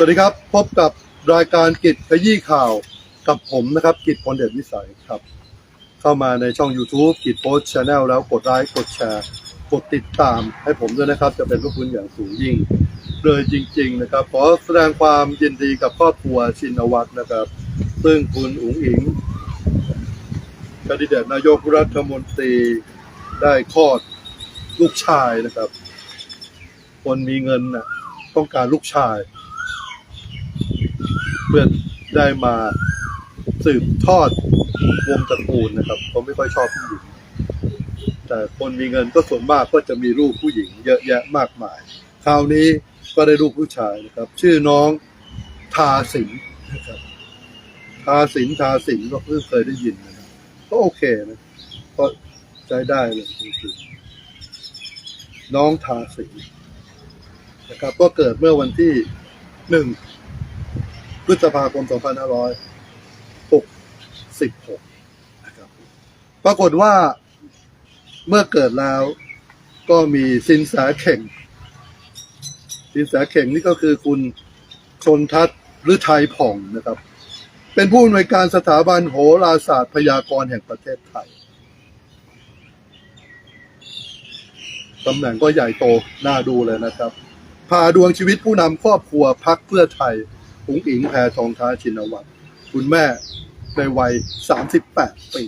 สวัสดีครับ พบกับรายการกิจขยี้ข่าวกับผมนะครับ กิจพลเดชวิสัยครับ เข้ามาในช่อง YouTube กิจโพสชาแนลแล้วกดไลค์กดแชร์กดติดตามให้ผมด้วยนะครับ จะเป็นพระคุณอย่างสูงยิ่ง เลยจริง ๆ นะครับ ขอแสดงความยินดีกับครอบครัวชินวัตรนะครับ ซึ่งคุณอุ๋งอิงคดิเดตนายกรัฐมนตรีได้คลอดลูกชายนะครับ คนมีเงินน่ะต้องการลูกชาย เพื่อได้มาสืบทอดวงตระกูลนะครับผมไม่ค่อยชอบผู้หญิง แต่คนมีเงินก็ส่วนมากก็จะมีลูกผู้หญิง เยอะแยะมากมาย คราวนี้ก็ได้ลูกผู้ชายนะครับ ชื่อน้องทาสินนะครับทาสินทาสินก็เพิ่งเคยได้ยินนะครับก็โอเคนะก็ใช้ได้เลยจริงๆน้องทาสินนะครับ ก็เกิดเมื่อวันที่หนึ่ง พฤษภาคม 2566นะครับปรากฏว่าเมื่อเกิดแล้วก็มีสินแสเข่ง สินแสเข่งนี่ก็คือคุณชนทัศน์หรือไทยผ่องนะครับ เป็นผู้อำนวยการสถาบันโหราศาสตร์พยากรณ์แห่งประเทศไทยตำแหน่งก็ใหญ่โตน่าดูเลยนะครับ พาดวงชีวิตผู้นำครอบครัวพักเพื่อไทย อุ๋งอิงแพทองท้าชินวัตรคุณแม่ในวัย 38 ปี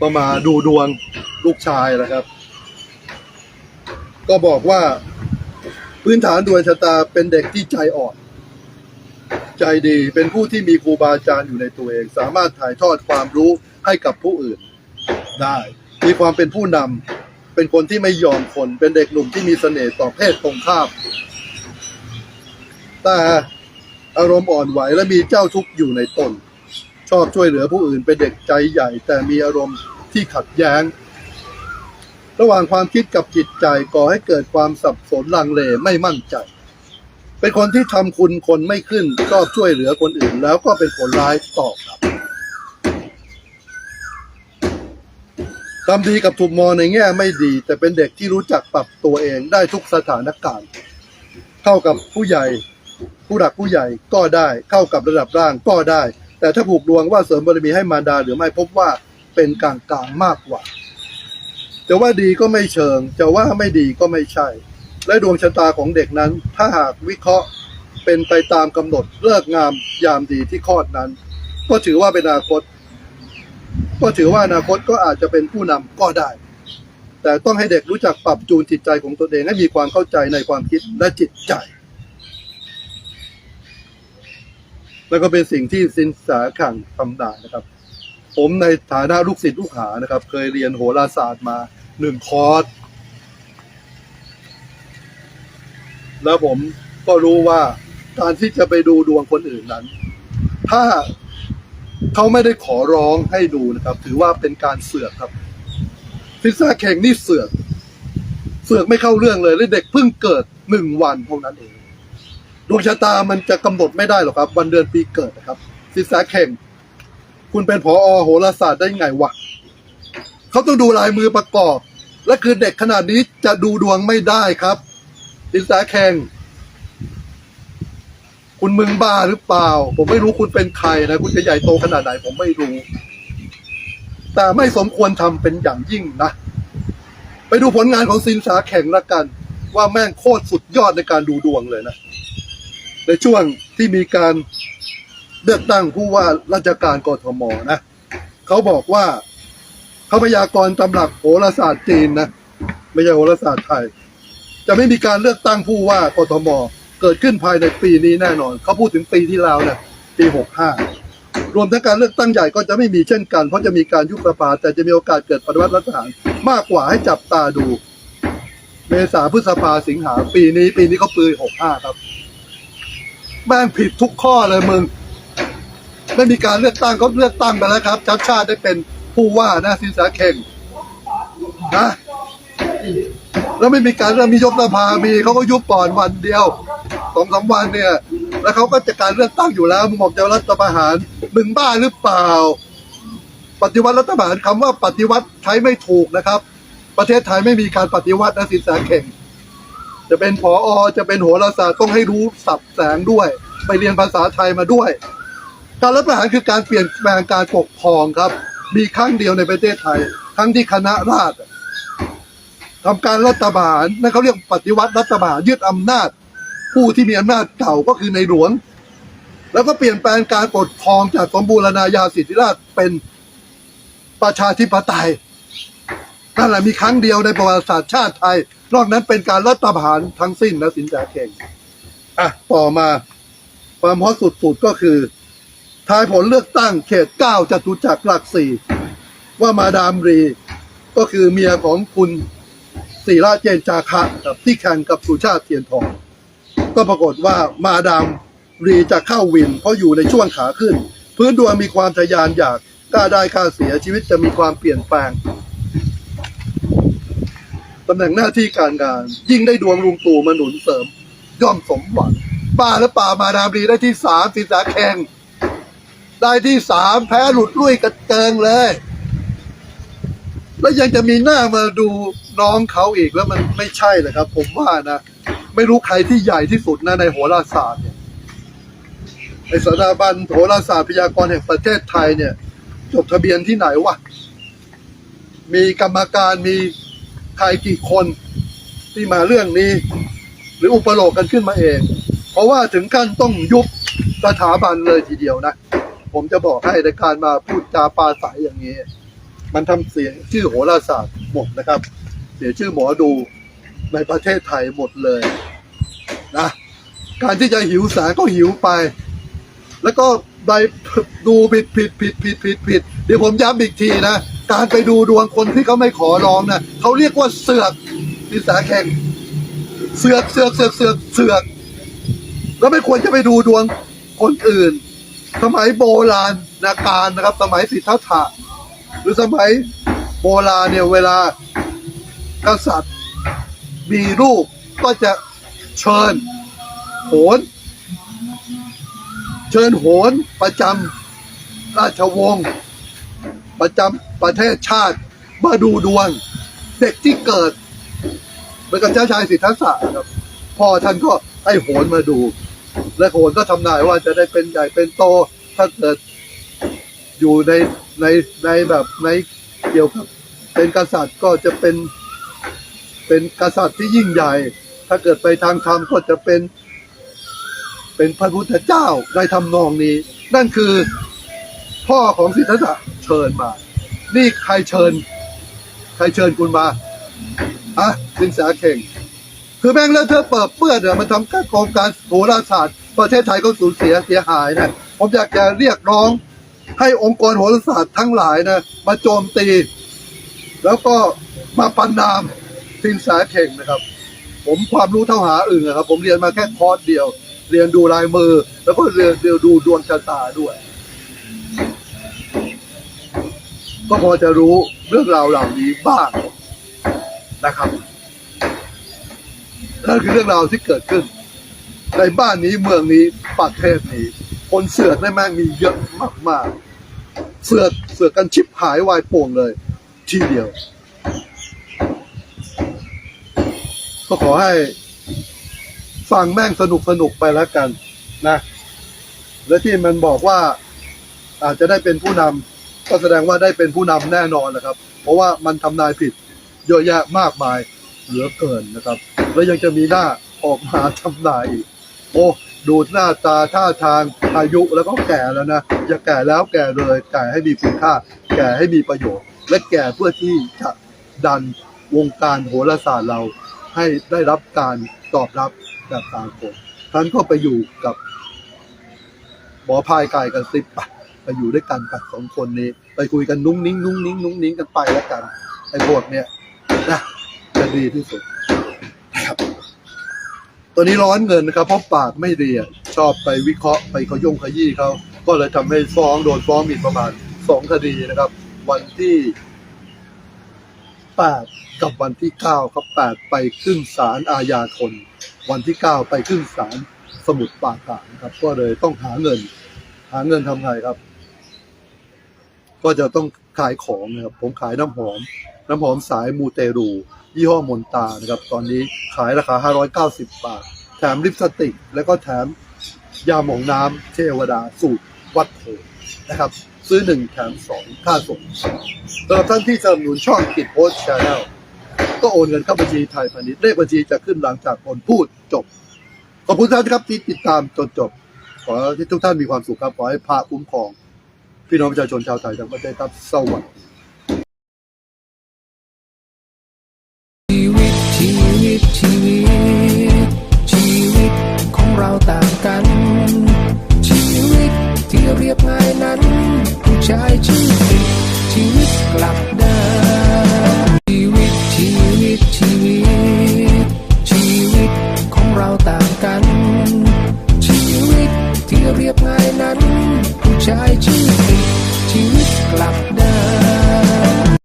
ก็มาดูดวงลูกชายนะครับ ก็บอกว่าพื้นฐานดวงชะตาเป็นเด็กที่ใจอ่อน ใจดีเป็นผู้ที่มีครูบาอาจารย์อยู่ในตัวเอง สามารถถ่ายทอดความรู้ให้กับผู้อื่นได้ มีความเป็นผู้นำเป็นคนที่ไม่ยอมคน เป็นเด็กหนุ่มที่มีเสน่ห์ต่อเพศตรงข้าม แต่อารมณ์อ่อนไหวและมีเจ้าทุกข์อยู่ในตน ชอบช่วยเหลือผู้อื่นเป็นเด็กใจใหญ่ แต่มีอารมณ์ที่ขัดแย้ง ระหว่างความคิดกับจิตใจก่อให้เกิดความสับสนลังเลไม่มั่นใจ เป็นคนที่ทำคุณคนไม่ขึ้นชอบช่วยเหลือคนอื่น แล้วก็เป็นผลร้ายต่อครับทำดีกับถูกมองในแง่ไม่ดี แต่เป็นเด็กที่รู้จักปรับตัวเองได้ทุกสถานการณ์เข้ากับผู้ใหญ่ ผู้หลักผู้ใหญ่ก็ได้เข้ากับระดับร่างก็ได้ แต่ถ้าผูกดวงว่าเสริมบารมีให้มารดาหรือไม่พบว่าเป็นกลางกลางๆมากกว่า จะว่าดีก็ไม่เชิง จะว่าไม่ดีก็ไม่ใช่ และดวงชะตาของเด็กนั้น ถ้าหากวิเคราะห์เป็นไปตามกำหนดเลิกงามยามดีที่คลอดนั้น ก็ถือว่าเป็นอนาคต ก็ถือว่าอนาคตก็อาจจะเป็นผู้นำก็ได้ แต่ต้องให้เด็กรู้จักปรับจูนจิตใจของตนเองให้มีความเข้าใจในความคิดและจิตใจ แล้วก็เป็นสิ่งที่สินสาขังทำได้นะครับ ผมในฐานะลูกศิษย์ลูกหานะครับ เคยเรียนโหราศาสตร์มาหนึ่งคอร์สแล้วผมก็รู้ว่าการที่จะไปดูดวงคนอื่นนั้น ถ้าเขาไม่ได้ขอร้องให้ดูนะครับ ถือว่าเป็นการเสือกครับสินแสเข่งนี่เสือก เสือกไม่เข้าเรื่องเลยและเด็กเพิ่งเกิดหนึ่งวันเท่านั้นเอง ดวงชะตามันจะกำหนดไม่ได้หรอกครับ วันเดือนปีเกิดนะครับสินแสเข่ง คุณเป็นผอโหราศาสตร์ได้ไงวะเขาต้องดูลายมือประกอบ และคือเด็กขนาดนี้จะดูดวงไม่ได้ครับสินแสแข่ง คุณมึงบ้าหรือเปล่า ผมไม่รู้คุณเป็นใครนะ คุณจะใหญ่โตขนาดไหนผมไม่รู้ แต่ไม่สมควรทำเป็นอย่างยิ่งนะไปดูผลงานของสินแสแข่งละกัน ว่าแม่งโคตรสุดยอดในการดูดวงเลยนะ ในช่วงที่มีการเลือกตั้งผู้ว่าราชการกทมนะเขาบอกว่าเขาพยากรณ์ตำรับโหราศาสตร์จีนนะไม่ใช่โหราศาสตร์ไทย จะไม่มีการเลือกตั้งผู้ว่ากทมเกิดขึ้นภายในปีนี้แน่นอน เขาพูดถึงปีที่แล้วนะปีหกห้ารวมทั้งการเลือกตั้งใหญ่ก็จะไม่มีเช่นกัน เพราะจะมีการยุบสภาแต่จะมีโอกาสเกิดปฏิวัติรัฐประหารมากกว่าให้จับตาดู เมษาพฤษภาสิงหาปีนี้ ปีนี้เขาปีหกห้าครับ แม่งผิดทุกข้อเลยมึง ไม่มีการเลือกตั้งเขาเลือกตั้งไปแล้วครับชัดชาติได้เป็นผู้ว่านะสินแสเข่งนะแล้วไม่มีการเรื่องมียกสภามีเขาก็ยุบก่อนวันเดียวสองสามวันเนี่ย แล้วเขาก็จะการเลือกตั้งอยู่แล้วมึงบอกจะรัฐประหารมึงบ้าหรือเปล่า ปฏิวัติรัฐประหารคำว่าปฏิวัติใช้ไม่ถูกนะครับ ประเทศไทยไม่มีการปฏิวัตินะสินแสเข่ง จะเป็นผออจะเป็นโหราศาสตร์ต้องให้รู้สับแสงด้วย ไปเรียนภาษาไทยมาด้วย การรัฐประหารคือการเปลี่ยนแปลงการปกครองครับ มีครั้งเดียวในประเทศไทย ครั้งที่คณะราษฎรทำการรัฐประหารนั่นเขาเรียกปฏิวัติรัฐประหารยึดอำนาจ ผู้ที่มีอำนาจเก่าก็คือในหลวง แล้วก็เปลี่ยนแปลงการปกครองจากสมบูรณาญาสิทธิราชเป็นประชาธิปไตย นั่นแหละมีครั้งเดียวในประวัติศาสตร์ชาติไทย นอกนั้นเป็นการรัฐประหารทั้งสิ้นนะสินแสเข่งอะต่อมาความฮอตสุดๆก็คือทายผลเลือกตั้งเขตเก้าจตุจักรหลักสี่ว่ามาดามรี ก็คือเมียของคุณศิระเจนจาคะครับที่แข่งกับสุชาติเทียนทอง ก็ปรากฏว่ามาดามรีจะเข้าวิน เพราะอยู่ในช่วงขาขึ้น พื้นดวงมีความทะยานอยากกล้าได้กล้าเสียชีวิตจะมีความเปลี่ยนแปลงำแหน่งหน้าที่การงาน ยิ่งได้ดวงลุงตู่มาหนุนเสริม ย่อมสมหวังป้าและป่ามาดามรีได้ที่สามสินสาแข่งได้ที่สามแพ้หลุดลุ่ยกระเจิงเลย แล้วยังจะมีหน้ามาดูน้องเขาอีกแล้วมันไม่ใช่เลยครับ ผมว่านะ ไม่รู้ใครที่ใหญ่ที่สุดนะในโหราศาสตร์เนี่ยไอสถาบันโหราศาสตร์พยากรณ์แห่งประเทศไทยเนี่ย จดทะเบียนที่ไหนวะมีกรรมการมี ใครกี่คนที่มาเรื่องนี้ หรืออุปโลกกันขึ้นมาเอง เพราะว่าถึงขั้นต้องยุบสถาบันเลยทีเดียวนะ ผมจะบอกให้ในการมาพูดจาปาศัยอย่างนี้ มันทำเสียชื่อโหราศาสตร์หมดนะครับ เสียชื่อหมอดูในประเทศไทยหมดเลยนะการที่จะหิวแสงก็หิวไป แล้วก็ไปดูผิดผิดผิดผิดผิดผิดเดี๋ยวผมย้ำอีกทีนะ การไปดูดวงคนที่เขาไม่ขอร้องนะเขาเรียกว่าเสือกนิสาแข่งเสือกเสือกเสือกเสือกเสือก แล้วไม่ควรจะไปดูดวงคนอื่น สมัยโบราณนาการนะครับ สมัยสิทธัตถะหรือสมัยโบราณเนี่ยเวลากษัตริย์มีลูกก็จะเชิญโหน เชิญโหนประจำราชวงศ์ ประจำประเทศชาติมาดูดวง เด็กที่เกิดเหมือนกับเจ้าชายสิทธัตถะครับพ่อท่านก็ให้โหนมาดู และโหนก็ทำนายว่าจะได้เป็นใหญ่เป็นโต ถ้าเกิดอยู่ในในในแบบในเกี่ยวกับเป็นกษัตริย์ก็จะเป็นเป็นกษัตริย์ที่ยิ่งใหญ่ ถ้าเกิดไปทางธรรมก็จะเป็น เป็นพระพุทธเจ้าได้ทำนองนี้ นั่นคือ พ่อของสิทธัตถะเชิญมา นี่ใครเชิญ ใครเชิญคุณมาอะสินแสเข่ง คือแม่งแล้วเธอเปิดเปื้อนเนี่ยมันทำการโครงการโหราศาสตร์ประเทศไทยก็สูญเสียเสียหายนะผมอยากจะเรียกร้อง ให้องค์กรโหราศาสตร์ทั้งหลายนะมาโจมตี แล้วก็มาปันนามสินแสเข่งนะครับ ผมความรู้เท่าหาอื่นนะครับ ผมเรียนมาแค่คอร์สเดียว เรียนดูลายมือ แล้วก็เรียนเรียนดูดวงชะตาด้วย ก็พอจะรู้เรื่องราวเหล่านี้บ้างนะครับนั่นคือเรื่องราวที่เกิดขึ้น ในบ้านนี้เมืองนี้ประเทศนี้ คนเสือกได้แม่งมีเยอะมากๆ เสือกเสือกกันชิบหายวายป่วงเลย ทีเดียว ก็ขอให้ฟังแม่งสนุกสนุกไปแล้วกันนะ และที่มันบอกว่าอาจจะได้เป็นผู้นำ ก็แสดงว่าได้เป็นผู้นำแน่นอนนะครับ เพราะว่ามันทำนายผิดเยอะแยะมากมายเหลือเกินนะครับ แล้วยังจะมีหน้าออกมาทำนายอีกโอ้ดูหน้าตาท่าทางอายุแล้วก็แก่แล้วนะอย่าแก่แล้วแก่เลยแก่ให้มีคุณค่า แก่ให้มีประโยชน์ และแก่เพื่อที่จะดันวงการโหราศาสตร์เราให้ได้รับการตอบรับแบบสากลท่านก็ไปอยู่กับหมอพายกายกันซิบไปไปอยู่ด้วยกันกับสองคนนี้ ไปคุยกันนุ้งนิ้งนุ้งนิ้งนุ้งนิ้งกันไปแล้วกันไอ้บทเนี่ยนะจะดีที่สุดนะครับตัวนี้ร้อนเงินนะครับ เพราะปากไม่ดีชอบไปวิเคราะห์ไปขย่งขยี้เขาก็เลยทำให้ฟ้องโดนฟ้องหมิ่นประมาทสองคดีนะครับ วันที่แปดกับวันที่เก้าครับแปดไปขึ้นศาลอาญาทนวันที่เก้าไปขึ้นศาลสมุทรปราการครับ ก็เลยต้องหาเงิน หาเงินทำไงครับ ก็จะต้องขายของนะครับผมขายน้ำหอม น้น้ำหอมสายมูเตรู ยี่ห้อมนตานะครับ ตอนนี้ขายราคา 590 บาท แถมลิปสติก แล้วก็แถมยาหมองน้ำเทวดาสูตรวัดโพนะครับ ซื้อหนึ่งแถมสองค่าส่งสำหรับท่านที่สนับสนุนช่องกิจโพสชาแนลก็โอนเงินเข้าบัญชีไทยพาณิชย์เลขบัญชีจะขึ้นหลังจากคนพูดจบ ขอบคุณท่านครับที่ติดตามจนจบ ขอให้ทุกท่านมีความสุขครับ ขอให้พระคุ้มครอง พี่น้องประชาชนชาวไทยทั้งประเทศครับสวัสดีชีวิตชีวิตชีวิต ชีวิตของเราต่างกัน ชีวิตที่เรียบง่ายนั้น ผู้ชายชื่อตชีวิตกลับด้น